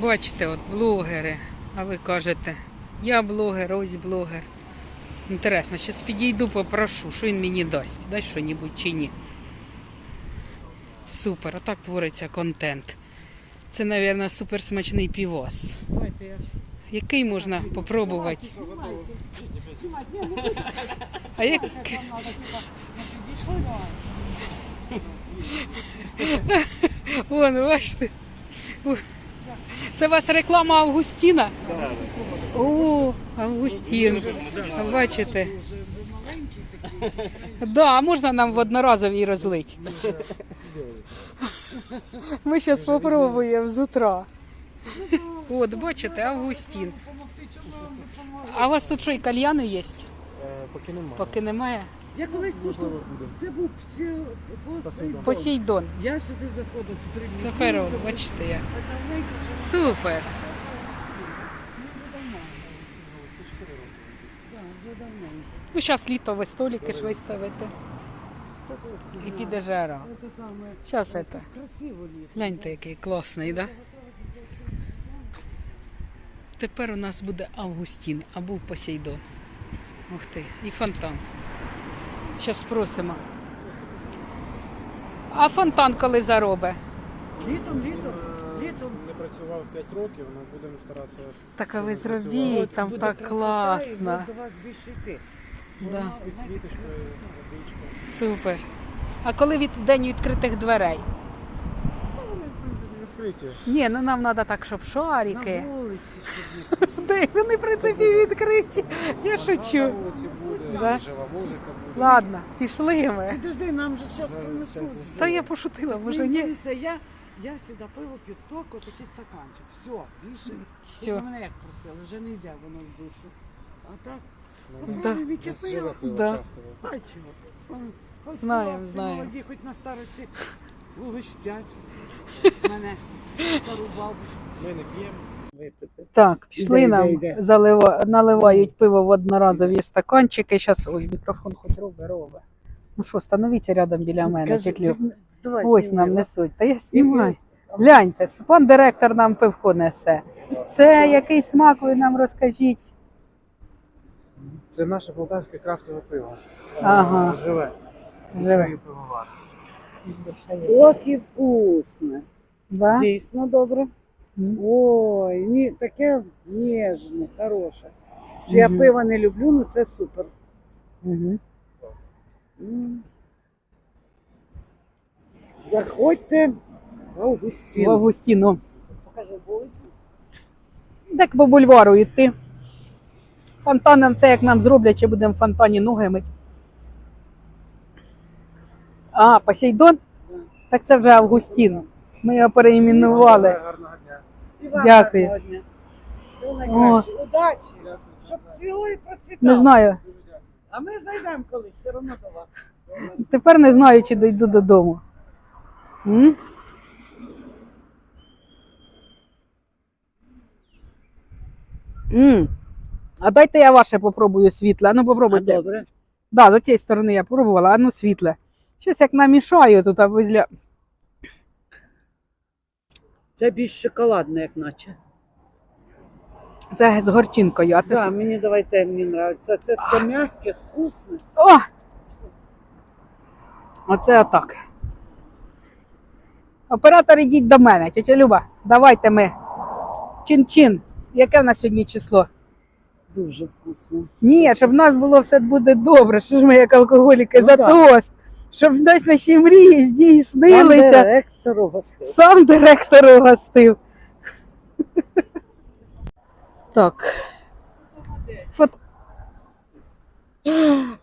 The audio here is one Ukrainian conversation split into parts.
Бачите, от блогери, а ви кажете, я блогер, ось блогер. Інтересно, зараз підійду, попрошу, що він мені дасть. Дай що-небудь чи ні. Супер, отак твориться контент. Це, мабуть, супер смачний півос. Який можна попробувати? А як. Вон, бачите. Це у вас реклама Августіна? О, Августін. Бачите? Да, а можна нам в одноразовій розлити? Ми зараз спробуємо з утра. От, бачите, Августін. А у вас тут що, і кальяни є? Е, Поки немає. Поки немає. Я колись тут, Можливо, буде. це був псі... Посейдон. Посейдон. Я сюди заходив по три дні. Це бачите як. Супер. Ну. Ну, зараз літо ви столики ж виставите. І піде жара. Це саме. Зараз це. Красиво літо. Гляньте, який класний, да? Тепер у нас буде Августін, а був Посейдон. Ух ти, і фонтан. Зараз спросимо. А фонтан коли заробе? Літом, літом, літом. Не працював 5 років, але будемо старатися. Так а ви зробіть, там Буде так красота, класно. І до вас більше йти. Да. Підсвіточкою. Супер. А коли від день відкритих дверей? Ну, Вони, в принципі, відкриті. Ні, ну нам треба так, щоб шарики. На вулиці, щоб не вони, в принципі, відкриті. Я На шучу. вулиці буде, Да. жива музика буде. Ладно, пішли ми. Підожди, нам же зараз принесуть. Та я пошутила, може ні. дивися, Я, я сюди пиво п'ю, тільки такий стаканчик. Все, більше. Все. Ти мене як просили, вже не йде воно в душу. А так, Ну, Да. да. віки нас живе пиво. пиво Да. крафтове. Бачимо. Знаємо, знаємо. Молоді, хоч на старості угостять мене, стару бабу. Ми не п'ємо. Випити. Так, пішли Іде, нам, іде, іде. залива, наливають пиво в одноразові стаканчики. Зараз ой, мікрофон хоч робить, робить. Ну що, становіться рядом біля мене, Кажи, ти- давай, Ось нам несуть. Та я знімаю. Гляньте, пан директор нам пивко несе. Це який смак, ви нам розкажіть. Це наше полтавське крафтове пиво. Ага. Е, Живе. З Живе. душею пивовар. Ох і вкусно. Да? Дійсно добре. Ой, ні, таке ніжне, хороше. Що я Мгм. пива не люблю, ну це супер. Угу. М. Заходьте в Августін. В Августіну. Покажи вулицю. Так по бульвару йти. Фонтаном це як нам зроблять, чи будемо в фонтані ноги мить. А, Посейдон? Так це вже Августін. Ми його переіменували. Гарного дня. І вам Дякую. гарного дня. Всього найкраще. Удачі. Щоб цвіло і процвітало. Не знаю. А ми знайдемо колись, все одно до вас. Тепер не знаю, чи дойду додому. М? М. А дайте я ваше попробую світле. Ну попробуйте. добре. Да, з цієї сторони я пробувала, а ну світле. Щось як намішаю тут а. Це більш шоколадне, як наче. Це з горчинкою, а ти. Да, с- мені давайте, мені подобається. Це таке м'яке, вкусне. О! Оце отак. Оператор, ідіть до мене, тетя Люба, давайте ми. Чин-чин. Яке в нас сьогодні число? Дуже вкусно. Ні, щоб в нас було все буде добре. Що ж ми, як алкоголіки, Ну за так. тост. Щоб десь наші мрії здійснилися. Сам директор угостив. Сам директор угостив. Так. Фот...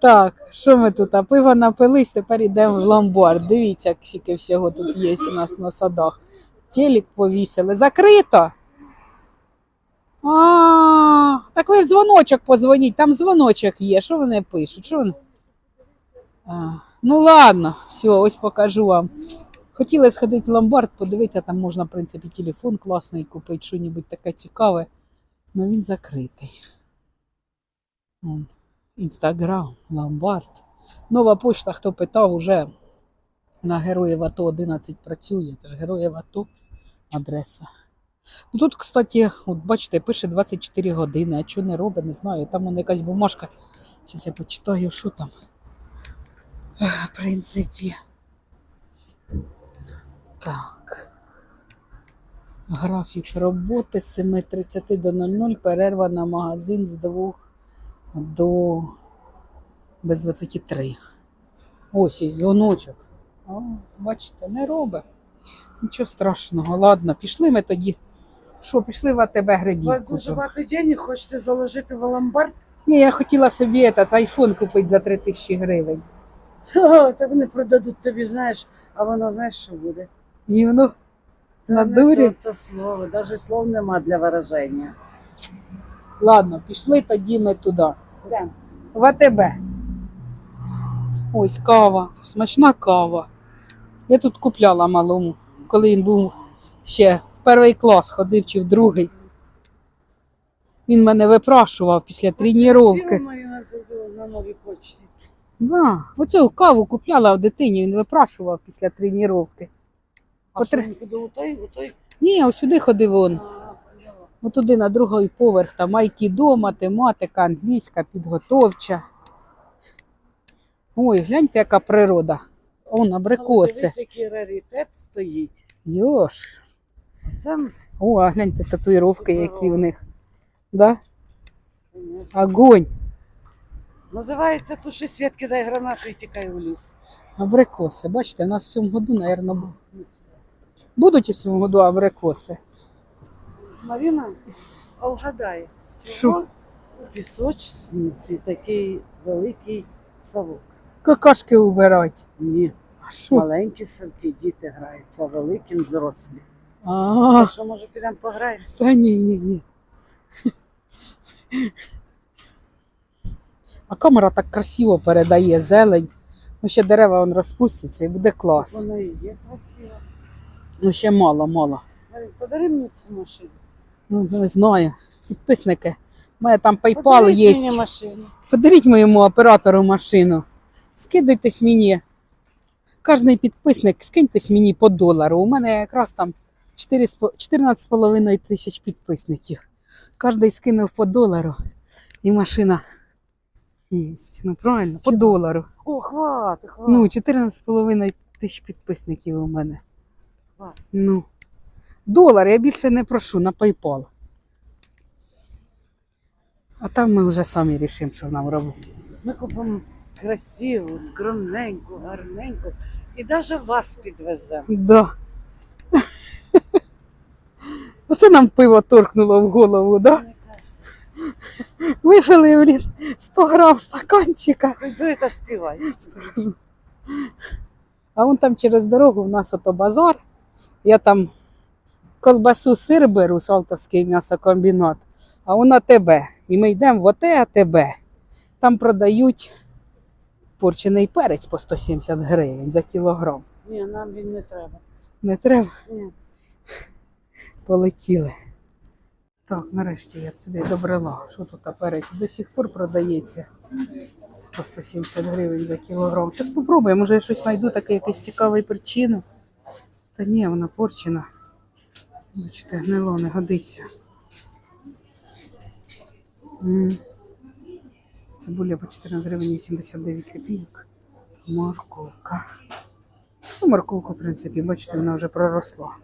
Так, що ми тут? А пиво напились, тепер йдемо в ломбард. Дивіться, як скільки всього тут є у нас на садах. Телек повісили. Закрито. А, так ви в дзвоночок позвоніть, там дзвоночок є. Що вони пишуть? Що вони? А, ну ладно, все, ось покажу вам. Хотіла сходити в ломбард, подивитися, там можна, в принципі, телефон класний купити, що-небудь таке цікаве. але він закритий. Інстаграм, ломбард. Нова почта, хто питав, уже на Героїв АТО 11 працює. Це ж Героїв АТО адреса. Ну, тут, кстати, от бачите, пише 24 години, а що не робить, не знаю. Там вона якась бумажка. Зараз я почитаю, що там. В принципі. Так. Графік роботи з 7.30 до 00, перерва на магазин з 2 до без 23. Ось і дзвоночок. О, бачите, не робить. Нічого страшного. Ладно, пішли ми тоді. Що, пішли в АТБ У вас дуже багато денег, хочете заложити в ломбард? Ні, я хотіла собі этот айфон купити за 3 тисячі гривень. Ха, Так вони продадуть тобі, знаєш, а воно знаєш, що буде? Та На дурі? то слово, навіть слов нема для вираження. Ладно, пішли тоді ми туди. Да. В АТБ. Ось кава, смачна кава. Я тут купляла малому, коли він був ще в перший клас ходив чи в другий. Він мене випрашував після тренування. На новій почті. Да, оцю каву купляла в дитині, він випрашував після тренування. А Потр- що він ходив у той, у той? Ні, ось сюди ходив поняла. Отуди на другий поверх, там айкідо, математика, англійська, підготовча. Ой, гляньте, яка природа. Он абрикоси. Дивись, який раритет стоїть. Йош. Це, О, а гляньте татуїровки, які в них. Да? Огонь. Називається туши світ, кидай гранату і тікай у ліс. Абрикоси. Бачите, у нас в цьому году, мабуть, будуть у цьому году абрикоси. Маріна, а вгадай, Що? чого у пісочниці такий великий совок? Какашки убирать. Ні, А що? маленькі совки, діти граються, а великим зрослі. А, Так що, може, підемо пограємо? та ні, ні, ні. А камера так красиво передає зелень. Ну, ще дерева он розпустяться і буде клас. Воно і є красиво. Ну, ще мало, мало. Марин, подари мені цю машину. Ну, не знаю. Підписники. У мене там PayPal є. мені машину. Подаріть моєму оператору машину. Скидайтесь мені. Кожний підписник, скиньтесь мені по долару. У мене якраз там 4 з по- 14,5 тисяч підписників. Кожний скинув по долару. І машина є. Ну правильно, по долару. О, хвати, хвати. Ну, 14,5 тисяч підписників у мене. Хвати. Ну. Долар я більше не прошу на PayPal. А там ми вже самі рішимо, що нам робити. Ми купимо красиву, скромненьку, гарненьку. І навіть вас підвеземо. Да. Оце нам пиво торкнуло в голову, да? Випили, блін, 100 грам стаканчика. Пойду та співай. А вон там через дорогу в нас ото базар. Я там колбасу сир беру, Салтовський м'ясокомбінат, а вона тебе. І ми йдемо в оте АТБ. Там продають порчений перець по 170 гривень за кілограм. Ні, нам він не треба. Не треба. Ні. Полетіли. Так, нарешті я сюди добрала. Що тут перець? До сих пор продається по 170 гривень за кілограм. Зараз спробуємо, може я щось знайду таке якесь цікаве причину. Та ні, вона порчена. Бачите, гнило не годиться. М. Цибуля по 14 гривень 89 копійок. Морковка. Ну, морковку, в принципі, бачите, вона вже проросла.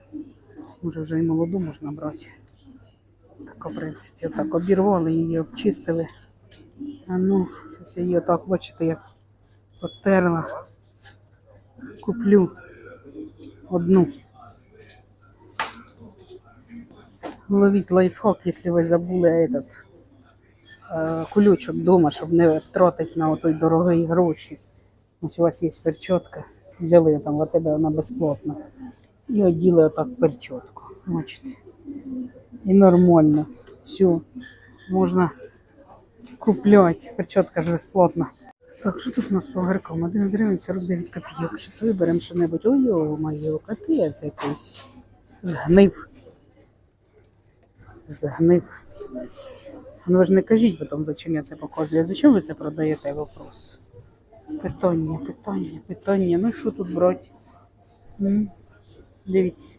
Може вже і молоду можна брати. В принципі, отак обірвали її, обчистили. А ну, зараз я її отак, бачите, як потерла. Куплю одну. Ловіть лайфхак, якщо ви забули этот, е, кулючок вдома, щоб не втратити на отой дорогий гроші. Ось у вас є перчотка. Взяли там в тебе вона безплатна. І оділи отак перчотку. Бачите. І нормально. Все. Можна купляти. Перчотка ж безплатна. Так, що тут у нас по огіркам? 1 гривень 49 копійок. Щас виберемо що-небудь. Ой, йо, моє, капець якийсь. Згнив. Згнив. Ну ви ж не кажіть потім, зачем я це показую. Зачем ви це продаєте вопрос? Питання, питання, питання. Ну що тут брати? Дивіться.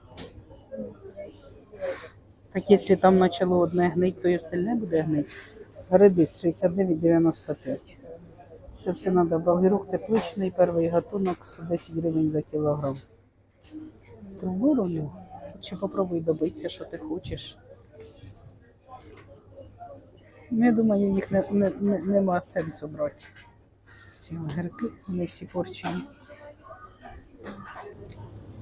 Так якщо там почало одне гнить, то і остальне буде гнить. Редис 69,95. Це все треба. Болгірук тепличний, перший гатунок 110 гривень за кілограм. Трубу рулю. Тут ще попробуй добитися, що ти хочеш. Ну, я думаю, їх не, не, не, нема сенсу брати. Ці огірки, вони всі порчені.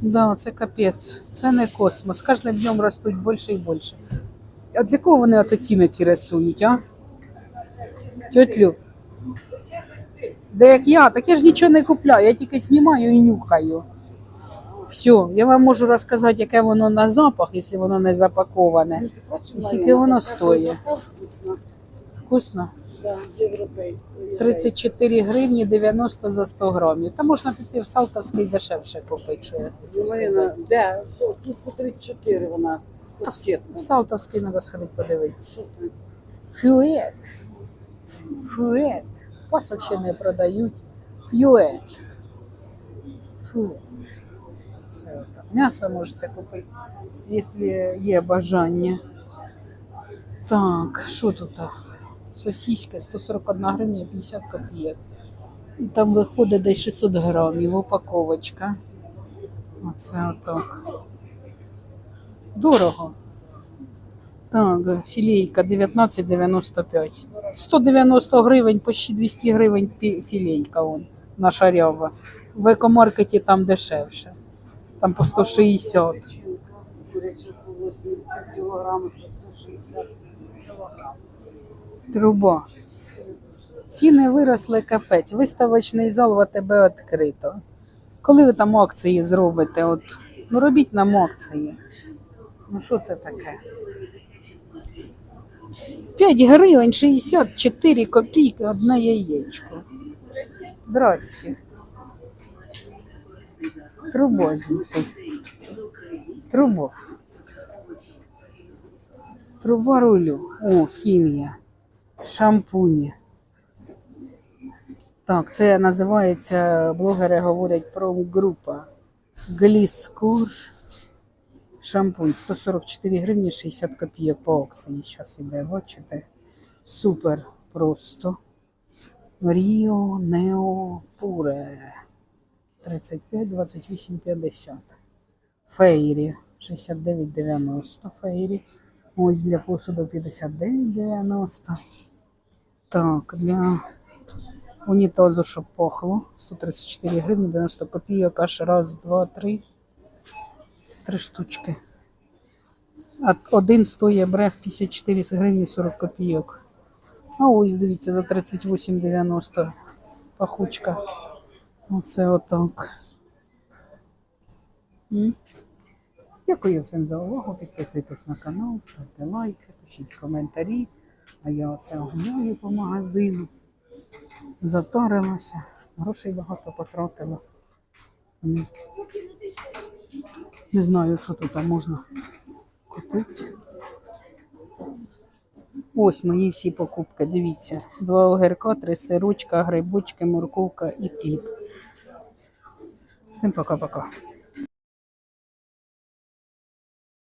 Да, це капець. Це не космос. Кожним днем ростуть більше і більше. А для кого вони оце ціни ці рисують, а? Тьотлю. Да як я, так я ж нічого не купляю, я тільки знімаю і нюхаю. Все, я вам можу розказати, яке воно на запах, якщо воно не запаковане. І скільки воно стоїть? Вкусно. Вкусно. Да, європейською. 34 гривні 90 за 100 грамів. Та можна піти в Салтовський дешевше купити. Що я хочу сказати. де? Тут по 34 вона. Та в- в Салтовський треба сходити подивитися. Що це? Фюет. Фюет. Пасок ще не продають. Фюет. Фюет. Це отак. М'ясо можете купити, якщо є бажання. Так, що тут? Сосиська 141 гривня 50 копійок. Там виходить десь 600 грамів, упаковочка. Оце отак. Дорого. Так, філейка 19,95. 190 гривень, почти 200 гривень філейка вон, наша рява. В екомаркеті там дешевше. Там по 160. Печінка. Куряча по 85 кілограмів, по 160 кілограм. Труба. Ціни виросли капець. Виставочний зал в АТБ відкрито. Коли ви там акції зробите? От, ну робіть нам акції. Ну що це таке? 5 гривень 64 копійки одне яєчко. Здрасте. Трубо звідти. Трубо. Труба рулю. О, хімія. Шампуні. Так, це називається, блогери говорять про група. Гліскур. Шампунь 144 гривні 60 копійок по акції. Зараз іде, бачите? Супер просто. Ріо Нео Пуре. 35, 28, 50. Фейрі 69,90 фейрі. Ось для посуду 59,90. Так, для унітазу, щоб пахло. 134 гривні 90 копійок, аж раз, два, три. Три штучки. А один стоїть брев 54 гривні 40 копійок. А ось дивіться, за 38,90 пахучка. Оце отак. Дякую всім за увагу. Підписуйтесь на канал, ставте лайки, пишіть коментарі. А я оце гуляю по магазину. Затарилася, грошей багато потратила. Не знаю, що тут можна купити. Ось мої всі покупки. Дивіться. Два огірка, три сирочка, грибочки, морковка і хліб. Всім пока-пока.